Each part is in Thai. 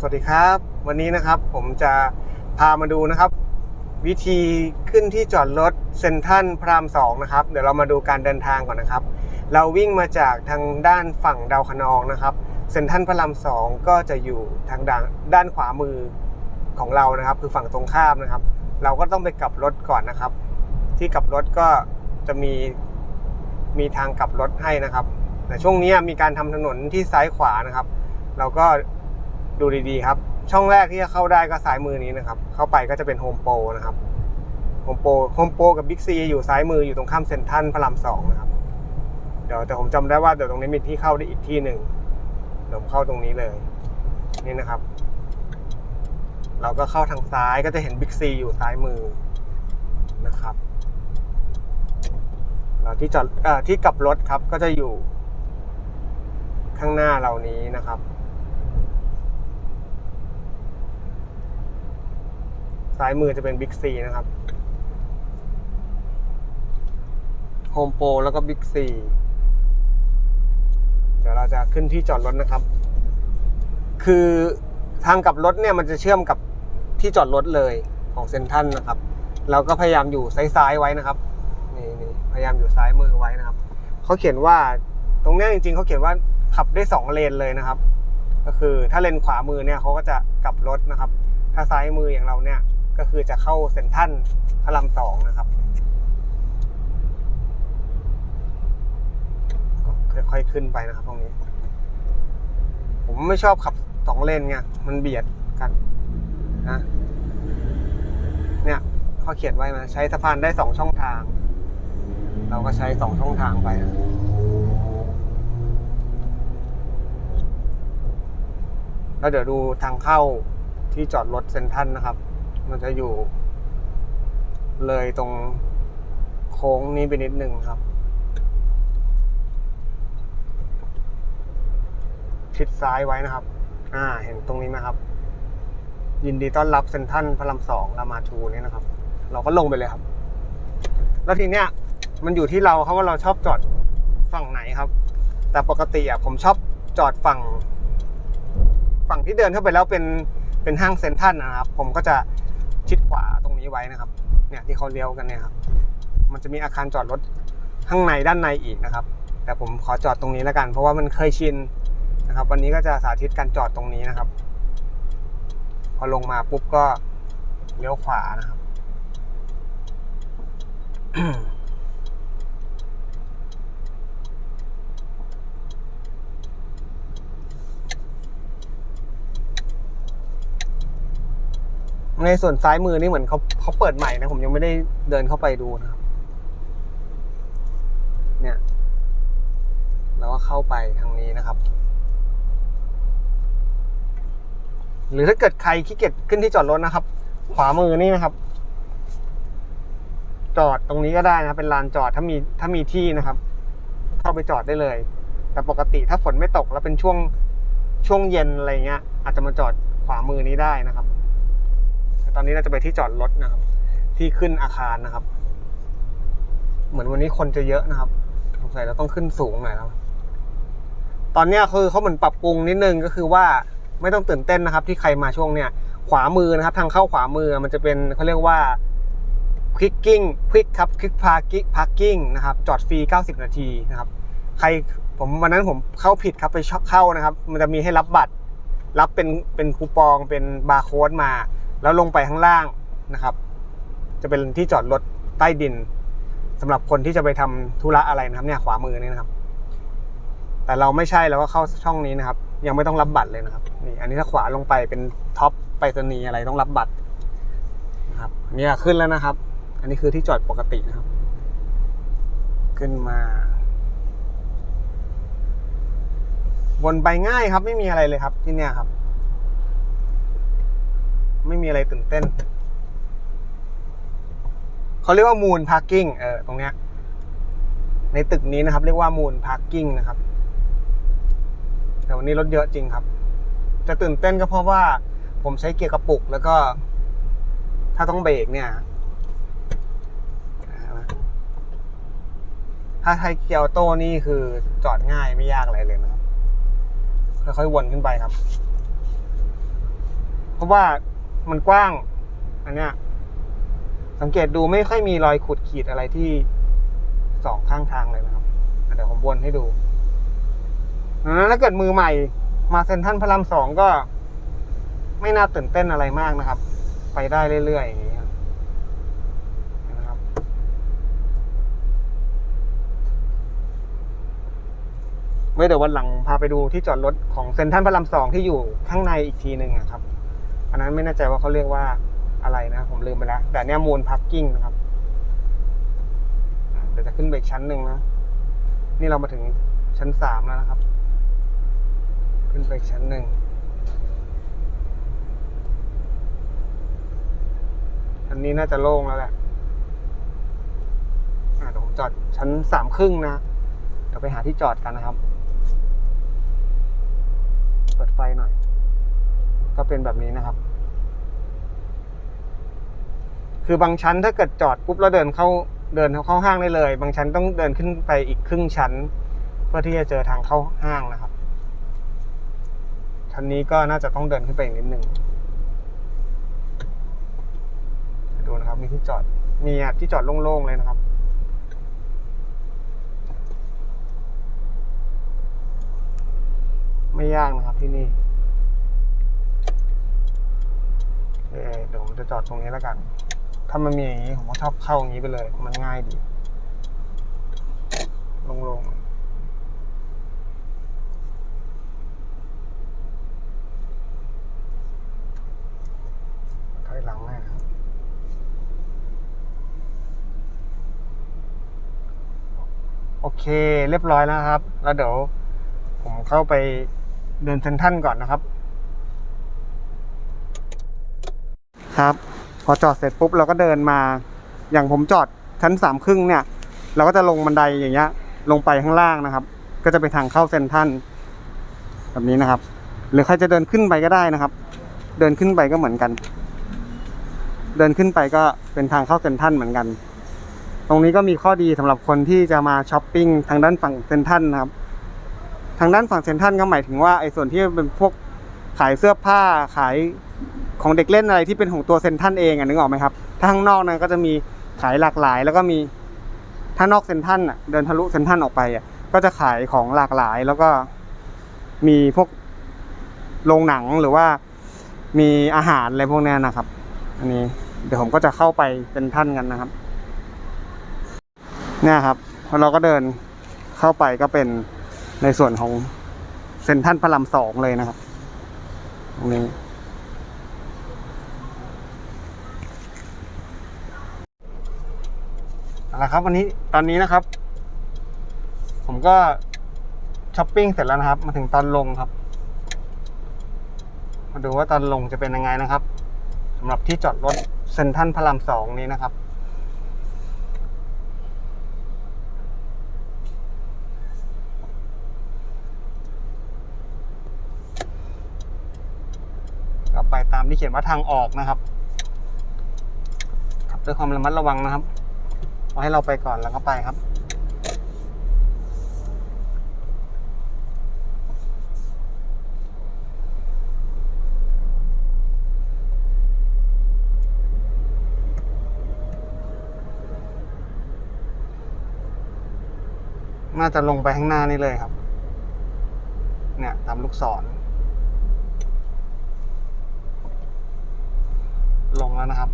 สวัสดีครับ วันนี้นะครับผมจะพามาดูนะครับ วิธีขึ้นที่จอดรถเซนทรัลพระรามสองนะครับเดี๋ยวเรามาดูการเดินทางก่อนนะครับ เราวิ่งมาจากทางด้านฝั่งดาวคะนองนะครับเซนทรัลพระรามสองก็จะอยู่ทางด้านด้านขวามือของเรานะครับ คือฝั่งตรงข้ามนะครับ เราก็ต้องไปกลับรถก่อนนะครับ ที่กลับรถก็จะมีมีทางกลับรถให้นะครับแต่ช่วงนี้มีการทำถนนที่ซ้ายขวานะครับ เราก็ ดูดีๆครับ ช่องแรกที่จะเข้าได้ก็ซ้ายมือนี้นะครับ เข้าไปก็จะเป็นโฮมโปรนะครับโฮมโปรโฮมโปรกับบิ๊กซีอยู่ซ้ายมืออยู่ตรงข้ามเซ็นทรัลพระรามสองนะครับ เดี๋ยวแต่ผมจำได้ว่าเดี๋ยวตรงนี้มีที่เข้าได้อีกที่หนึ่งเดี๋ยวผมเข้าตรงนี้เลย นี่นะครับ เราก็เข้าทางซ้ายก็จะเห็นบิ๊กซีอยู่ซ้ายมือนะครับเราที่จอดที่กลับรถครับก็จะอยู่ข้างหน้าเรานี้นะครับ ซ้ายมือจะเป็นบิ๊กซีนะครับโฮมโปรแล้วก็บิ๊กซีเดี๋ยวเราจะขึ้นที่จอดรถนะครับ คือทางกลับรถเนี่ยมันจะเชื่อมกับที่จอดรถเลยของเซนทันนะครับ เราก็พยายามอยู่ซ้ายๆไว้นะครับนี่นี่พยายามอยู่ซ้ายมือไว้นะครับเขาเขียนว่าตรงเนี้ยจริงๆเขาเขียนว่าขับได้สองเลนเลยนะครับ ก็คือถ้าเลนขวามือเนี่ยเขาก็จะกลับรถนะครับ ถ้าซ้ายมืออย่างเราเนี่ย ก็คือจะเข้าเซ็นทรัลพระรามสองนะครับค่อยๆขึ้นไปนะครับตรงนี้ ผมไม่ชอบขับสองเลนไงมันเบียดกันนะเนี่ยเขาเขียนไว้นะใช้สะพานได้สองช่องทาง เราก็ใช้สองช่องทางไปนะแล้วเดี๋ยวดูทางเข้าที่จอดรถเซ็นทรัลนะครับ มันจะอยู่ เลยตรงโค้งนี้ไปนิดนึงครับ ชิดซ้ายไว้นะครับ อ่า เห็นตรงนี้ไหมครับ ยินดีต้อนรับเซนทัลพระรามสองรามาทูนี่นะครับ เราก็ลงไปเลยครับ แล้วทีเนี้ย มันอยู่ที่เราครับว่าเราชอบจอดฝั่งไหนครับ แต่ปกติอะผมชอบจอดฝั่ง ฝั่งที่เดินเข้าไปแล้วเป็นเป็นห้างเซนทัลนะครับ ผมก็จะ ชิดขวาตรงนี้ไว้นะครับ เนี่ยที่เขาเลี้ยวกันเนี่ยครับ มันจะมีอาคารจอดรถข้างในด้านในอีกนะครับ แต่ผมขอจอดตรงนี้แล้วกัน เพราะว่ามันเคยชินนะครับ วันนี้ก็จะสาธิตการจอดตรงนี้นะครับ พอลงมาปุ๊บก็เลี้ยวขวานะครับ ในส่วนซ้ายมือนี่เหมือนเขาเขาเปิดใหม่นะ ผมยังไม่ได้เดินเข้าไปดูนะครับ เนี่ยเราก็เข้าไปทางนี้นะครับ หรือถ้าเกิดใครขี้เกียจขึ้นที่จอดรถนะครับ ขวามือนี่นะครับ จอดตรงนี้ก็ได้นะครับเป็นลานจอดถ้ามีถ้ามีที่นะครับ เข้าไปจอดได้เลย แต่ปกติถ้าฝนไม่ตกแล้วเป็นช่วงช่วงเย็นอะไรเงี้ย อาจจะมาจอดขวามือนี้ได้นะครับ ตอนนี้เราจะไปที่จอดรถนะครับ ที่ขึ้นอาคารนะครับ เหมือนวันนี้คนจะเยอะนะครับสงสัยเราต้องขึ้นสูงหน่อยแล้วตอนนี้คือเขาเหมือนปรับปรุงนิดนึงก็คือว่าไม่ต้องตื่นเต้นนะครับ ที่ใครมาช่วงเนี้ยขวามือนะครับ ทางเข้าขวามือมันจะเป็นเขาเรียกว่า clicking quick ครับ quick parking parking นะครับจอดฟรี 90 นาทีนะครับ ใครผมวันนั้นผมเข้าผิดครับไปช็อปเข้านะครับ มันจะมีให้รับบัตร รับเป็นเป็นคูปองเป็นบาร์โค้ดมา แล้วลงไปข้างล่างนะครับ จะเป็นที่จอดรถใต้ดินสำหรับคนที่จะไปทำธุระอะไรนะครับ เนี่ยขวามือนี่นะครับ แต่เราไม่ใช่เราก็เข้าช่องนี้นะครับ ยังไม่ต้องรับบัตรเลยนะครับนี่อันนี้ถ้าขวาลงไปเป็นท็อปไปรษณีย์อะไรต้องรับบัตรนะครับอันนี้ขึ้นแล้วนะครับ อันนี้คือที่จอดปกตินะครับ ขึ้นมาวนไปง่ายครับไม่มีอะไรเลยครับที่เนี่ยครับ ไม่มีอะไรตื่นเต้น เขาเรียกว่ามูนพาร์กิ้งเออตรงเนี้ย ในตึกนี้นะครับ เรียกว่ามูนพาร์กิ้งนะครับ แต่วันนี้รถเยอะจริงครับ จะตื่นเต้นก็เพราะว่า ผมใช้เกียร์กระปุก แล้วก็ ถ้าต้องเบรกเนี่ยถ้าใช้เกียร์ออโต้นี่คือจอดง่ายไม่ยากอะไรเลยนะครับ ค่อยๆวนขึ้นไปครับ เพราะว่า มันกว้าง อันเนี้ย สังเกตดูไม่ค่อยมีรอยขุดขีดอะไรที่สองข้างทางเลยนะครับเดี๋ยวผมวนให้ดูนั้นถ้าเกิดมือใหม่ มาเซ็นทรัลพระรามสองก็ ไม่น่าตื่นเต้นอะไรมากนะครับ ไปได้เรื่อยๆอย่างนี้นะครับ ไว้เดี๋ยววันหลังพาไปดูที่จอดรถของเซ็นทรัลพระรามสองที่อยู่ข้างในอีกทีหนึ่งอะครับ อันนั้นไม่แน่ใจว่าเขาเรียกว่าอะไรนะผมลืมไปแล้วแต่เนี่ยมูลพักกิ้งนะครับเดี๋ยวจะขึ้นไปอีกชั้นหนึ่งนะ นี่เรามาถึงชั้นสามแล้วนะครับ ขึ้นไปชั้นหนึ่งอันนี้น่าจะโล่งแล้วแหละเดี๋ยวผมจอดชั้นสามครึ่งนะเดี๋ยวไปหาที่จอดกันนะครับ เปิดไฟหน่อย ก็เป็นแบบนี้นะครับ คือบางชั้นถ้าเกิดจอดปุ๊บแล้วเดินเข้าเดินเข้าห้างได้เลย บางชั้นต้องเดินขึ้นไปอีกครึ่งชั้น เพื่อที่จะเจอทางเข้าห้างนะครับ ชั้นนี้ก็น่าจะต้องเดินขึ้นไปอีกนิดนึงดูนะครับ มีที่จอดมีที่จอดโล่งๆเลยนะครับไม่ยากนะครับที่นี่โอ เคเดี๋ยวผมจะจอดตรงนี้แล้วกัน ถ้ามันมีอย่างนี้ผมก็ชอบเข้าอย่างนี้ไปเลย มันง่ายดี ลงๆถอยหลังให้นะครับโอเค เรียบร้อยแล้วครับ แล้วเดี๋ยวผมเข้าไปเดินเซนทรันก่อนนะครับ ครับ พอจอดเสร็จปุ๊บเราก็เดินมา อย่างผมจอดชั้นสามครึ่งเนี่ย เราก็จะลงบันไดอย่างเงี้ย ลงไปข้างล่างนะครับ ก็จะไปทางเข้าเซนทรันแบบนี้นะครับ หรือใครจะเดินขึ้นไปก็ได้นะครับ เดินขึ้นไปก็เหมือนกัน เดินขึ้นไปก็เป็นทางเข้าเซนทรันเหมือนกัน ตรงนี้ก็มีข้อดีสำหรับคนที่จะมาช้อปปิ้งทางด้านฝั่งเซนทรันนะครับ ทางด้านฝั่งเซ็นทรัลก็หมายถึงว่าไอ้ส่วนที่เป็นพวกขายเสื้อผ้าขาย ของเด็กเล่นอะไรที่เป็นของตัวเซนทรัลเองอะนึกออกไหมครับ ถ้าข้างนอกนั้นก็จะมีขายหลากหลาย แล้วก็มีถ้านอกเซนทรัลอะเดินทะลุเซนทรัลออกไปอะก็จะขายของหลากหลายแล้วก็มีพวกโรงหนังหรือว่ามีอาหารอะไรพวกนี้นะครับ อันนี้เดี๋ยวผมก็จะเข้าไปเซ็นทรัลกันนะครับ เนี่ยครับพอเราก็เดินเข้าไปก็เป็นในส่วนของเซ็นทรัลพระรามสองเลยนะครับตรงนี้ เอาละครับ วันนี้ตอนนี้นะครับ ผมก็ช้อปปิ้งเสร็จแล้วนะครับ มาถึงตอนลงครับ มาดูว่าตอนลงจะเป็นยังไงนะครับสำหรับที่จอดรถเซ็นทรัลพระรามสองนี้นะครับก็ไปตามที่เขียนว่าทางออกนะครับขับด้วยความระมัดระวังนะครับ เอาให้เราไปก่อนแล้วก็ไปครับ น่าจะลงไปข้างหน้านี่เลยครับ เนี่ยตามลูกศร ลงแล้วนะครับ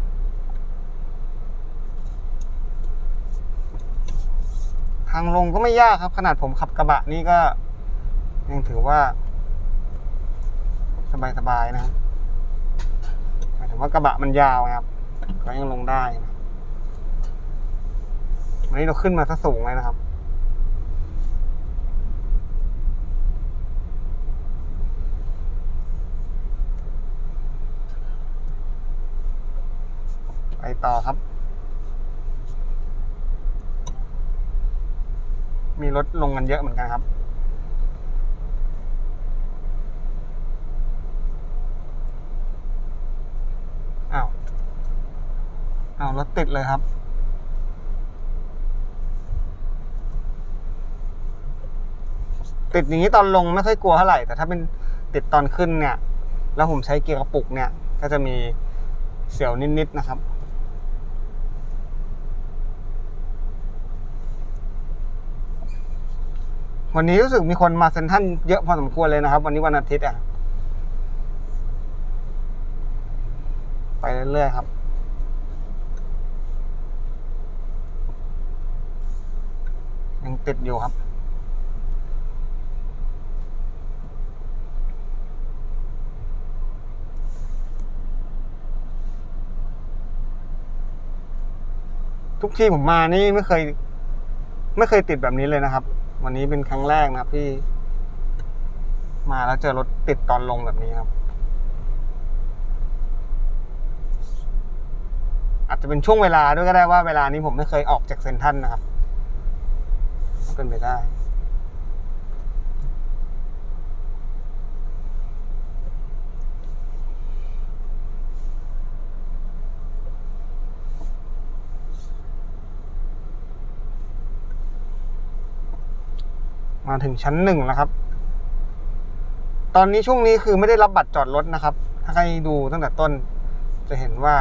ทางลงก็ไม่ยากครับ ขนาดผมขับกระบะนี่ก็ ยังถือว่า สบายๆนะครับหมายถึงว่ากระบะมันยาวครับ ก็ยังลงได้นะวันนี้เราขึ้นมาซะสูงเลยนะครับ ไปต่อครับ มีรถลงกันเยอะเหมือนกันครับ อ้าว อ้าวรถติดเลยครับติดอย่างนี้ตอนลงไม่ค่อยกลัวเท่าไหร่ แต่ถ้าเป็นติดตอนขึ้นเนี่ย แล้วผมใช้เกียร์กระปุกเนี่ย ก็จะมีเสียวนิดๆนะครับ วันนี้รู้สึกมีคนมาเซ็นทรัลเยอะพอสมควรเลยนะครับ วันนี้วันอาทิตย์อะ ไปเรื่อยๆครับ ยังติดอยู่ครับทุกที่ผมมานี่ไม่เคย ไม่เคยติดแบบนี้เลยนะครับ วันนี้เป็นครั้งแรกนะครับที่ มาแล้วเจอรถติดตอนลงแบบนี้ครับ อาจจะเป็นช่วงเวลาด้วยก็ได้ว่าเวลานี้ผมไม่เคยออกจากเซ็นทัลนะครับก็เป็นไปได้ มาถึงชั้นหนึ่งแล้วครับ ตอนนี้ช่วงนี้คือไม่ได้รับบัตรจอดรถนะครับ ถ้าใครดูตั้งแต่ต้น จะเห็นว่า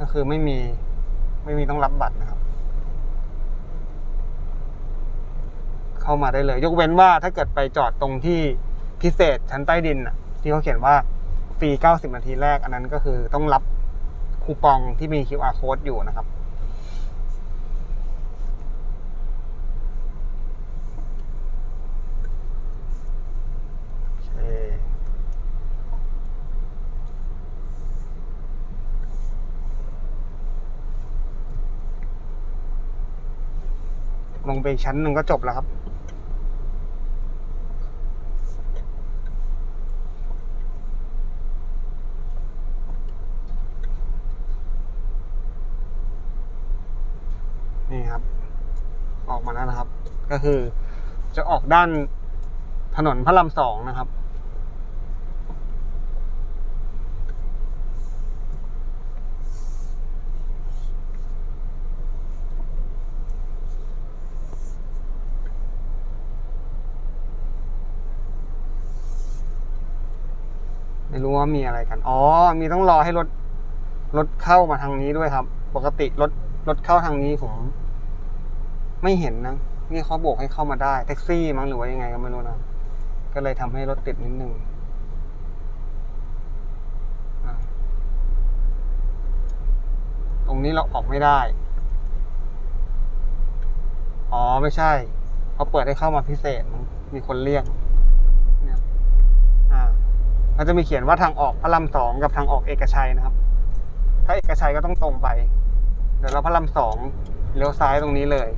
ก็คือไม่มีไม่มีต้องรับบัตรนะครับ เข้ามาได้เลย ยกเว้นว่าถ้าเกิดไปจอดตรงที่พิเศษชั้นใต้ดินอะ ที่เขาเขียนว่าฟรี 90 นาทีแรก อันนั้นก็คือต้องรับคูปองที่มี QR code อยู่นะครับ โอเค ลงไปชั้นหนึ่งก็จบแล้วครับ นี่ครับ ออกมาแล้วนะครับ ก็คือจะออกด้านถนนพระรามสองนะครับ รู้ว่ามีอะไรกัน อ๋อ มีต้องรอให้รถรถเข้ามาทางนี้ด้วยครับ ปกติรถรถเข้าทางนี้ผม ไม่เห็นนะ นี่เขาโบกให้เข้ามาได้แท็กซี่มั้งหรือว่ายังไงก็ไม่รู้นะ ก็เลยทำให้รถติดนิดนึงตรงนี้เราออกไม่ได้ อ๋อไม่ใช่เขาเปิดให้เข้ามาพิเศษ มีคนเรียก มันจะมีเขียนว่าทางออกพระรามสองกับทางออกเอกชัยนะครับ ถ้าเอกชัยก็ต้องตรงไป เดี๋ยวเราพระรามสองเลี้ยวซ้ายตรงนี้เลย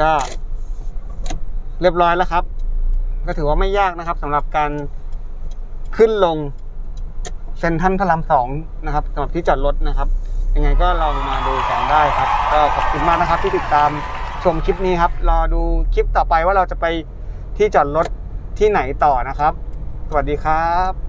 ก็เรียบร้อยแล้วครับ ก็ถือว่าไม่ยากนะครับสำหรับการขึ้นลงเซ็นทรัลพระรามสองนะครับสำหรับที่จอดรถนะครับ ยังไงก็ลองมาดูกันได้ครับ ก็ขอบคุณมากนะครับที่ติดตามชมคลิปนี้ครับ รอดูคลิปต่อไปว่าเราจะไปที่จอดรถที่ไหนต่อนะครับ สวัสดีครับ